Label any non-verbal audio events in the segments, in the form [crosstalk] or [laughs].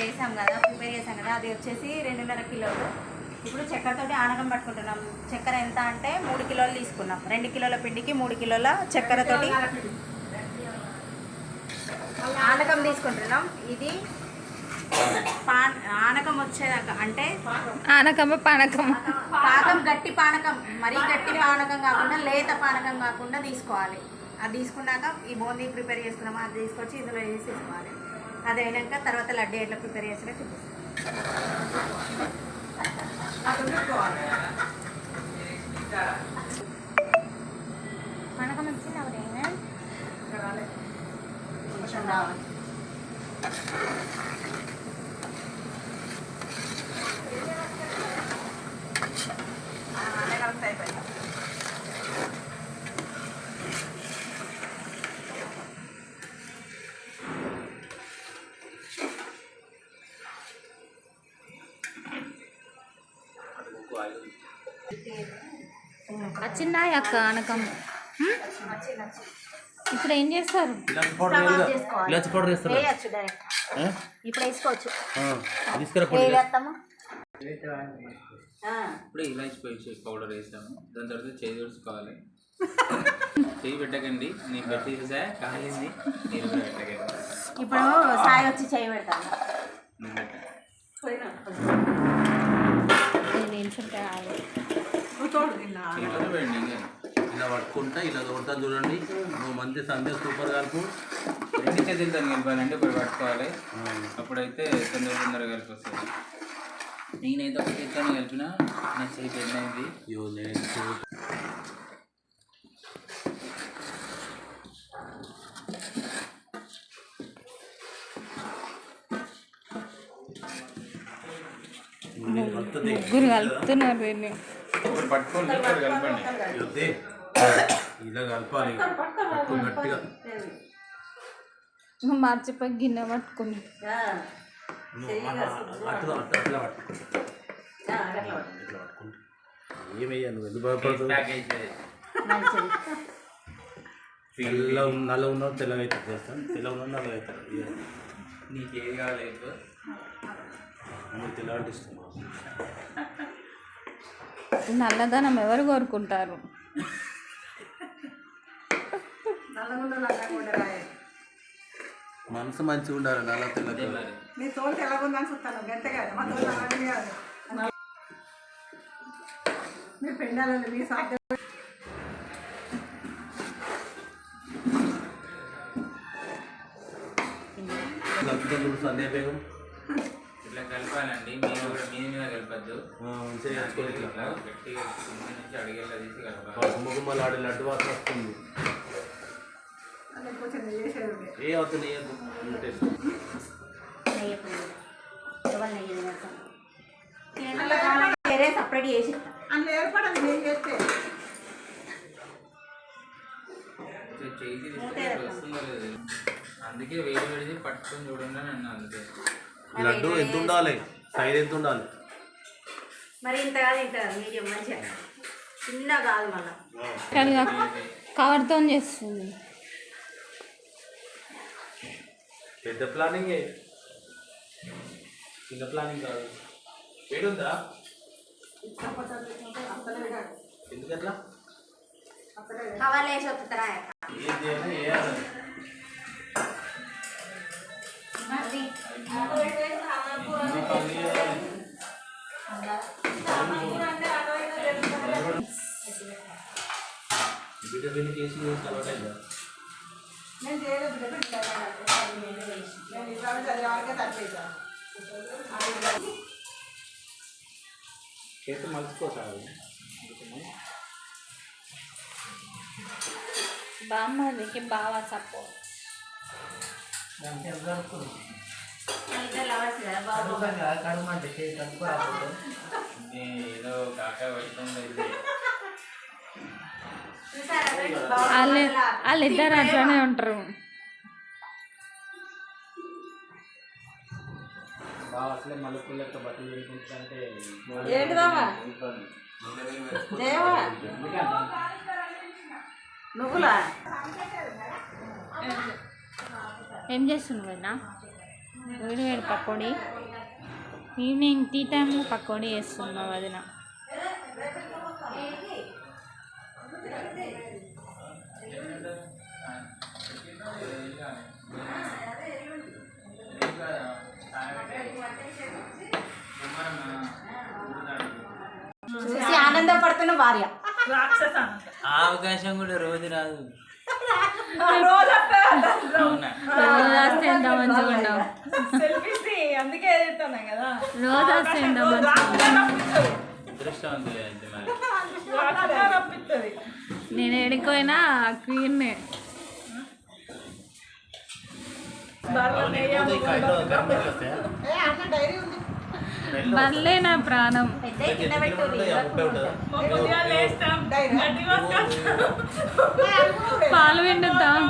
చేసాం కదా ప్రిపేర్ చేసాం కదా. అది వచ్చేసి రెండున్నర కిలోలు. ఇప్పుడు చక్కెరతోటి ఆనకం పట్టుకుంటున్నాం. చక్కెర ఎంత అంటే మూడు కిలోలు తీసుకున్నాం. రెండు కిలోల పిండికి మూడు కిలోల చక్కెరతోటి ఆనకం తీసుకుంటున్నాం. ఇది పాన్ ఆనకం వచ్చేదాకా అంటే ఆనకమ్మ పానకమ్మ పాకం గట్టి పానకం. మరీ గట్టి పానకం కాకుండా లేత పానకం కాకుండా తీసుకోవాలి. అది తీసుకున్నాక ఈ బూందీ ప్రిపేర్ చేసుకున్నాము అది తీసుకొచ్చి ఇందులో వేసి తీసుకోవాలి అది అయినాక తర్వాత లడ్డు ఎట్లా ప్రిపేర్ చేసినా చూపిస్తాం పానకం వచ్చింది కొంచెం రావాలి. వచ్చిందా అక్క హ్మ్? ఇప్పుడు ఏం చేస్తారు? ఇలాచి పౌడర్ వేస్తారా? వేయచ్చు డైరెక్ట్? ఇప్పుడు వేసుకోవచ్చు. తీసుకురా వేస్తాము ఇప్పుడే ఇలాచి పౌడర్ పౌడర్ వేసాము. దాని తర్వాత చేయి తుడుచుకోవాలి. చేయి పెట్టకండి. నేను పెట్టేసా కాలింది. కూడా పెట్టకండి. ఇప్పుడు సాయి వచ్చి చేయి పెడతాను. నేను నిల్చుంటే చేతిలో పెట్టండి ఇంకా. ఇలా పట్టుకుంటా ఇలా కొడతాను చూడండి. నువ్వు మంచి సందే సూపర్ కలుపు రెండు చేతులతో కలిపాలంటే ఇప్పుడు పట్టుకోవాలి. అప్పుడైతే తొందర తొందరగా కలిపి వస్తుంది నేనైతే ఒక చేతితో కలిపిన నా చేయి నేను నేను కలుపుతుంది. ముగ్గురు కలుపుతున్నారు ఇప్పుడు పట్టుకోండి ఇప్పుడు కలపండి. ఇదే. ఇలా కలపాలి. గట్టిగా నువ్వు మర్చిపోయి గిన్నె పట్టుకుని. అట్లా అట్లా ఇట్లా పట్టుకుంటా. ఏమయ్యా నువ్వు ఎందుకు తెల్ల నల్ల ఉన్న తెల్లగా అవుతుంది చేస్తాను. తెల్ల ఉన్న నల్లగా అవుతారు ఇక నీకు ఏది కావాలి నువ్వు నల్లదనం ఎవరు కోరుకుంటారు? మనసు మంచిగా ఉండాలి నల్ల తెల్ల నీ తోలు ఎలాగుందని చూస్తాను గంటే కాదు? మా తోలు అలాగే కాదు. మీ పెండాలండి మీ సాధ్యం. కలుపుతాను చూడు సంధ్యా బేగం ఇట్లా కలపాలండి మీరు కూడా మీద మీద కలపద్దు ఆ, మంచిగా ఇట్లా గుమ్మగుమ్మలు ఆడే లడ్డు వాసన వస్తుంది. ఏ అవుతుంది. వేరే సపరేట్ చేసి. అందులో ఏర్పడదు నేను చేస్తే అందుకే వేడి వేడిది పట్టుకొని చూడండి అని అన్నా అందుకే లడ్డు ఎంత ఉండాలి సైజ్ ఎంత ఉండాలి మరి ఇంత కాదు ఇంత కాదు మీడియం మంచిగా. చిన్న కాదు మళ్ళీ. కవర్తో చేస్తుంది. పెద్ద ప్లానింగ్ చిన్న ప్లానింగ్ కాదు. ఏడుందా? ఎందుకట్లా? కవర్లు వేసి వస్తుంటారా ఏం బిడ్డ పెళ్ళి కేసు అలవాటు అయిందా నేను చేయలేదు బిడ్డ బిడ్డ నేను ఇవాళ చదివాకే తప్పేసాను కేసు మలుచుకోసారు బామ్మకి బాగా సపోర్ట్? ఏదో కాకా? వాళ్ళు. వాళ్ళిద్దరు అట్లనే ఉంటారు. దేవా నువ్వులా? ఏం చేస్తున్నావు అయినా వేడి వేడి పకోడీ. ఈవినింగ్ టీ టైంలో పకోడీ వేస్తుంది మా వదిన. చూసి ఆనందపడుతున్న భార్య. ఆ అవకాశం కూడా రోజు రాదు. అందుకే ఎదుగుతున్నాం కదా. రోజు వస్తే ఎంత మంచిగా ఉండవు. అదృష్టవంతులే బల్లే నా ప్రాణం. పాలు పిండుతాం.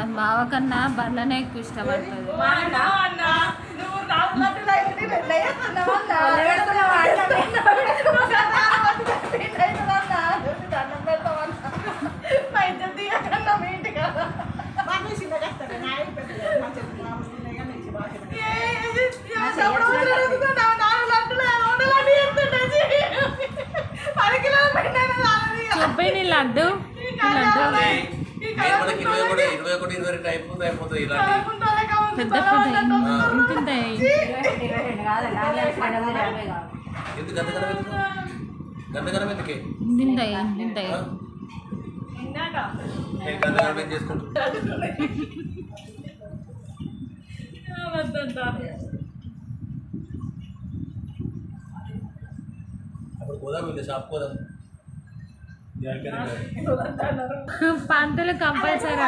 అది బావ కన్నా బల్లనే ఎక్కువ ఇష్టపడుతుంది. ఇంటి కదా. చూపి నీ లడ్డు ఇరవై ఒకటి ఇరవై రెండు అయిపోతుంది అయిపోతుంది కావాలి. పెద్ద పెద్ద కాదు ఎందుకు గంటగరం ఎందుకు నేను గంటగరం ఏం చేసుకుంటా వద్దంట. అప్పుడు పోదాం వీళ్ళు షాప్ పోదాం వద్దన్నారు. పంతులు కంపల్సరీ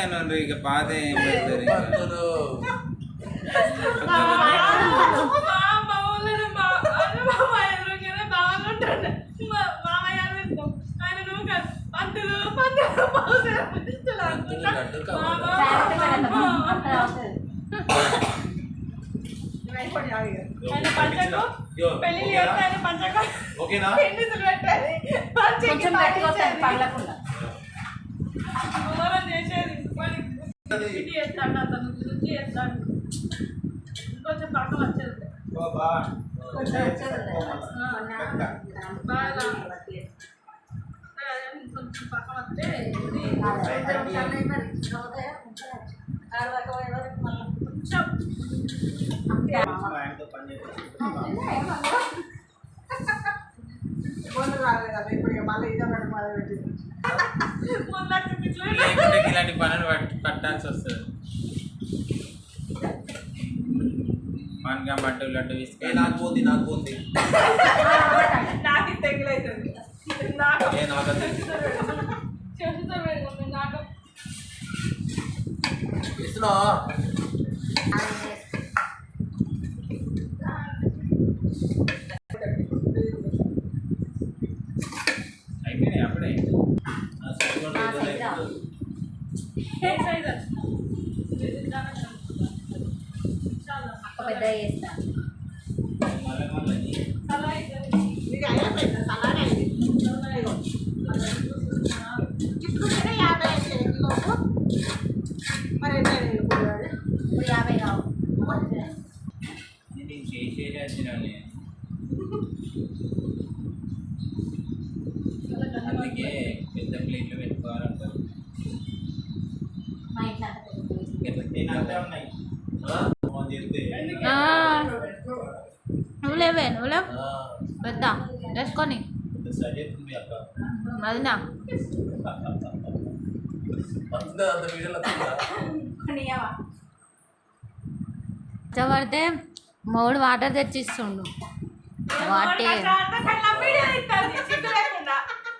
అన్నారు ఇక పాత ఏం పెడతారు ఇక. పంతులు మా అమ్మ ఊళ్ళో మా అన్న మామ ఎదురుగానే బాగుంటుండే. మా మామయ్య అన్నాడు, ఆయన నువ్వు కాదు. పంతులు పంతులు పావు సేరు పంచెలు అనుకుంటా. లడ్డు మామ, కావాలి మామ. ఆయన పంచకు పెళ్ళి చేస్తే ఆయన పంచకు ఓకేనా పెళ్ళిసులు పెట్టేది పంచకి కొంచెం గట్టిగా వస్తుంది పగలకుండా ఘోరం చేసేది వాడికి ఇది చేస్తాడు అతను రుచి చేస్తాడు కొంచెం పక్కన వచ్చేది. కొంచెం వచ్చేది. బాగా. కొంచెం పక్కన వస్తే ఇది కొంచెం ముందర పిచ్చులు లేకుంటే ఇలాంటి పనులు పట్- పట్టాల్సి వస్తుంది. మనగా బట్టలు లడ్డు ఏ తీసుకొని నాకు పోతుంది నాకు పోతుంది నాకు తెగులైతుంది నాకు ఏ నాకు అంతే. చేతుతో పెడుతుంది నాకు ఇస్తున్నావా అయిపోయినాయి అప్పుడే ఆ సైడ్ కూడా ఇద్దరు అయిపోతుంది. ఏ సైజ్ ఇది చాలా చాలా పెద్ద చేస్తా. యాభై కావు అందుకే పెద్ద ప్లేట్లు పెట్టుకోవాలంటారు. మా ఇంట్లో పెద్ద ప్లేట్. ఫోన్ చేస్తే ఆ, నువ్వు లేవే నువ్వు లేవు ఆ, పెద్ద వేసుకొని పెద్ద స్టడీ అవుతుంది అక్క వదినా అంత అంత వీడియోలో వస్తుందా? కొనియవా? పడితే మూడు వాటర్ తెచ్చిస్తుండు. వాటే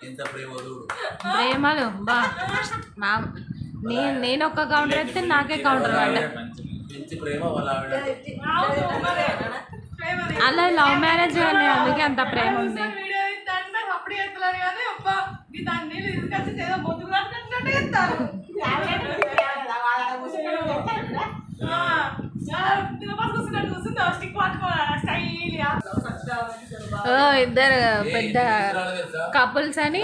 ఎంత ప్రేమ వదుడు ప్రేమలు. బా. మా నేను నేను ఒక్క కౌంటర్ ఎత్తే నాకే కౌంటర్ అలా లవ్ మ్యారేజ్ కానీ అందుకే అంత ప్రేమ ఉంది. ఎత్తున్నారు కానీ అబ్బా ఈ దాన్ని నీళ్ళు తీసుకొచ్చి ఏదో ముందుకు రాసినట్టు ఇస్తారు. ఇద్దరు పెద్ద కపుల్స్ అని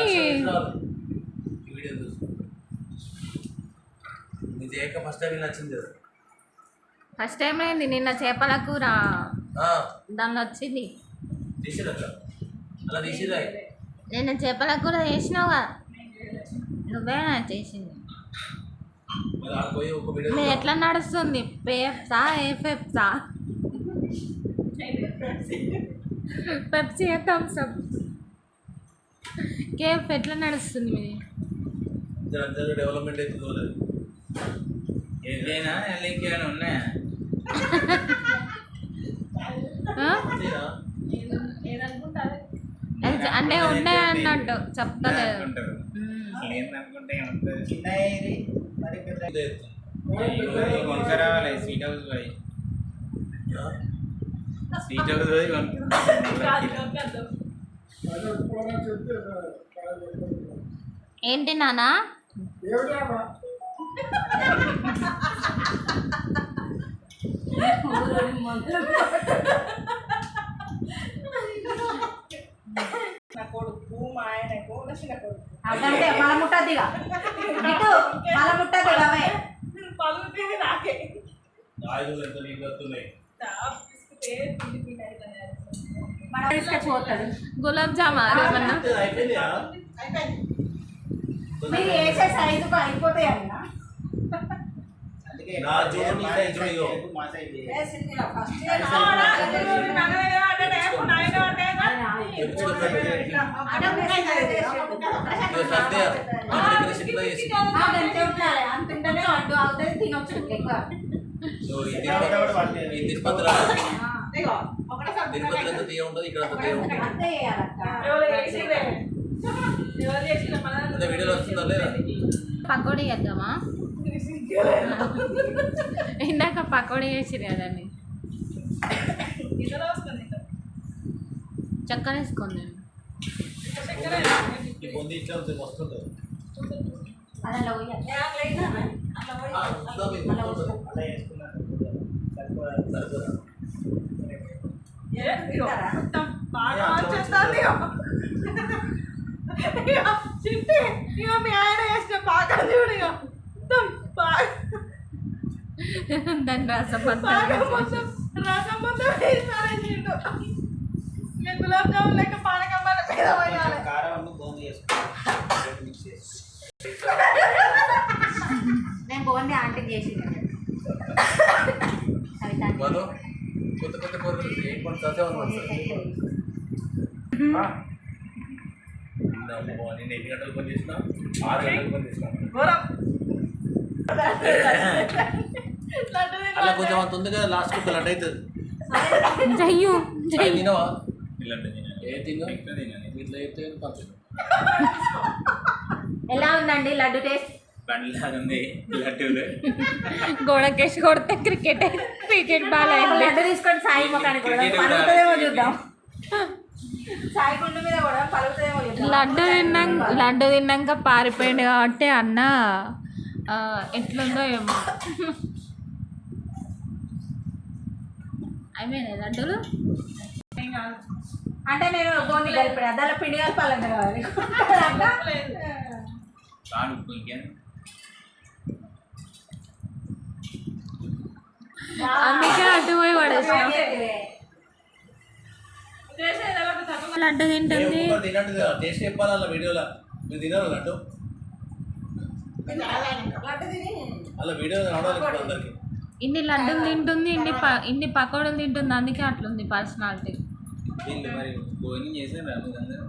ఫస్ట్ టైం అయింది నిన్న చేపల కూర. ఆ, దానిలో వచ్చింది. అలా తీసిరా నిన్న చేపల కూర చేసినావుగా నువ్వే చేసింది? మరి ఎట్లా నడుస్తుంది? పేప్సా ఏ పెప్సా పెప్సీ థమ్స్ అప్ కేఫ్ ఎట్లా నడుస్తుంది మీది? డెవలప్మెంట్ ఏదైనా ఉన్నాయా [laughs] ఆ? అంతేనా? అంటే ఉన్నాయి అన్నట్టు చెప్తలేదు. కొనుక్కరావాలి స్వీట్ హౌస్ పోయి? స్వీట్ హౌస్ పోయి ఏంటి నానా [laughs] నా కొడుకు మా ఆయనకు నా చిన్న కొడుకు అదంటే మల ముట్టదిగా ఇటు మల ముట్టది అవే పలుకుతుంది నాకే ఆయుధాలు ఎంత నీకు వస్తున్నాయి తీసుకుంటే పిండి పిండి అవుతుంది మనం తీసుకొచ్చిపోతాడు గులాబ్ జామా ఏమన్నా అయిపోయిందా అయిపోయింది మీరు వేసే సైజుకు అయిపోతాయి అన్న నా జోన్ నీ సైజు ఇగో ఇగో సత్య మన దగ్గర సిట్లో చేసి అంత ఉంటేనే అడ్డు అవుతుంది తినొచ్చు ఎక్కువ ఇగో ఈ తిరుపతి ఈ తిరుపతిలో తీయ ఉంటుంది ఇక్కడ తీయ ఉంటుంది వీడియోలో వస్తుందా లేదా పకోడీ చేద్దామా? [laughs] ఇందాక పకోడీ చేసిరు కదండి. చక్కెర వేసుకోండి. చిట్టి ఇక మీ ఆయన వేసిన బాగా చూడు ఇక మొత్తం దాని రసం రసం నేను గులాబ్ జామున్ లెక్క పానకమ్మాల మీద పోయాలి? నేను పోండి ఆంటీకి చేసింది అవి దాన్ని మను కొత్త కొత్త కూరలు నేను ఎన్ని గంటలు పని చేసిన? ఆరు గంటలు పని చేసిన. ఘోరం. అలా కొంచెం అంత ఉంది కదా లాస్ట్ ఒక లడ్డు అవుతుంది. జయ్యు జయ్యు. తిన్నా ఎలా ఉందండి లడ్డు టేస్ట్? బండ్లాగా ఉంది లడ్డూలు. గోడకేసి కొడితే క్రికెట్ క్రికెట్ బాల్ లడ్డు తీసుకొని సాయి ముఖానికి చూద్దాం. లడ్డు తిన్నాక లడ్డు తిన్నాక పారిపోయింది కాబట్టి అన్న ఎట్లుందో ఏమో. అయిపోయినాయి లడ్డూలు? అంటే నేను గోండి కలిపాడు దానిలో పిండి కలపాలంట కావాలి అందుకే అటు పోయి పడేసిన. లడ్డు తింటుంది. టేస్ట్ చెప్పాలి అలా వీడియోలో. మీరు తినాలి లడ్డు? అలా వీడియో అందరికి. ఇన్ని లడ్డూలు తింటుంది ఇన్ని ఇన్ని పకోడీలు తింటుంది అందుకే అట్లుంది పర్సనాలిటీ. వీళ్ళు మరి భోజనం చేసారు మీరు అందరూ